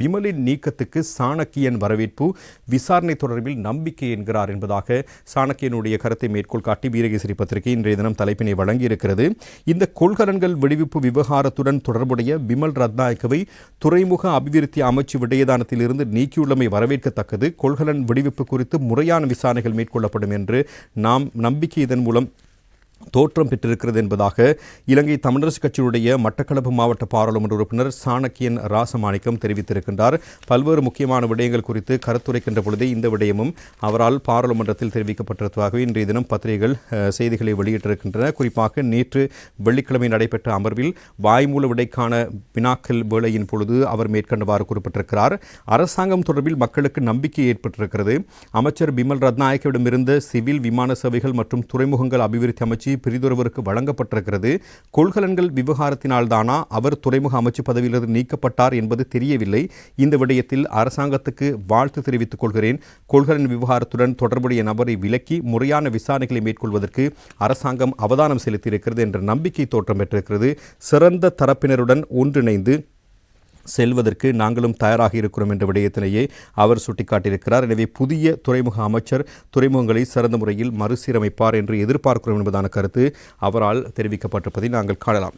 பிமலின் நீக்கத்துக்கு சாணக்கியன் வரவேற்பு விசாரணை தொடர்பில் நம்பிக்கை என்கிறார் என்பதாக சாணக்கியனுடைய கருத்தை மேற்கோள் காட்டி வீரகேசரி பத்திரிகை இன்றைய தினம் தலைப்பினை வழங்கியிருக்கிறது. இந்த கொள்கலன்கள் விடுவிப்பு விவகாரத்துடன் தொடர்புடைய பிமல் ரத்நாயக்கவை துறைமுக அபிவிருத்தி அமைச்சு விடயதானத்திலிருந்து நீக்கியுள்ளமை வரவேற்கத்தக்கது. கொள்கலன் விடுவிப்பு குறித்து முறையான விசாரணைகள் மேற்கொள்ளப்படும் என்று நாம் நம்பிக்கை இதன் மூலம் தோற்றம் பெற்றிருக்கிறது என்பதாக இலங்கை தமிழரசு கட்சியுடைய மட்டக்களப்பு மாவட்ட பாராளுமன்ற உறுப்பினர் சாணக்கியன் ராசமாணிக்கம் தெரிவித்திருக்கின்றார். பல்வேறு முக்கியமான விடயங்கள் குறித்து கருத்துரைக்கின்ற பொழுதே இந்த விடயமும் அவரால் பாராளுமன்றத்தில் தெரிவிக்கப்பட்டிருப்பதாகவே இன்றைய தினம் பத்திரிகைகள் செய்திகளை வெளியிட்டிருக்கின்றன. குறிப்பாக நேற்று வெள்ளிக்கிழமை நடைபெற்ற அமர்வில் வாய்மூல விடைக்கான வினாக்கள் வேளையின் பொழுது அவர் மேற்கண்டவாறு குறிப்பிட்டிருக்கிறார். அரசாங்கம் தொடர்பில் மக்களுக்கு நம்பிக்கை ஏற்பட்டிருக்கிறது. அமைச்சர் பிமல் ரத்நாயக்கவிடமிருந்த சிவில் விமான சேவைகள் மற்றும் துறைமுகங்கள் அபிவிருத்தி அமைச்சு பிரிதொருவருக்கு வழங்கப்பட்டிருக்கிறது. கொள்கலன்கள் விவகாரத்தினால்தானா அவர் துறைமுக அமைச்சு பதவியிலிருந்து நீக்கப்பட்டார் என்பது தெரியவில்லை. இந்த விடயத்தில் அரசாங்கத்துக்கு வாழ்த்து தெரிவித்துக் கொள்கிறேன். கொள்கலன் விவகாரத்துடன் தொடர்புடைய நபரை விலக்கி முறையான விசாரணைகளை மேற்கொள்வதற்கு அரசாங்கம் அவதானம் செலுத்தியிருக்கிறது என்ற நம்பிக்கை தோற்றம் பெற்றிருக்கிறது. சிறந்த தரப்பினருடன் ஒன்றிணைந்து செல்வதற்கு நாங்களும் தயாராக இருக்கிறோம் என்ற விடயத்திலேயே அவர் சுட்டிக்காட்டியிருக்கிறார். எனவே புதிய துறைமுக அமைச்சர் துறைமுகங்களை சிறந்த முறையில் மறுசீரமைப்பார் என்று எதிர்பார்க்கிறோம் என்பதான கருத்து அவரால் தெரிவிக்கப்பட்டிருப்பதை நாங்கள் காணலாம்.